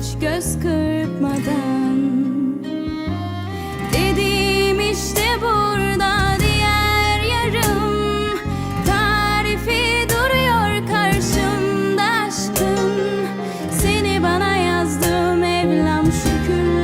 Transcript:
hiç göz kırpmadan. Dediğim işte burada diğer yarım. Tarifi duruyor karşımda aşkın. Seni bana yazdım evlam şükürler.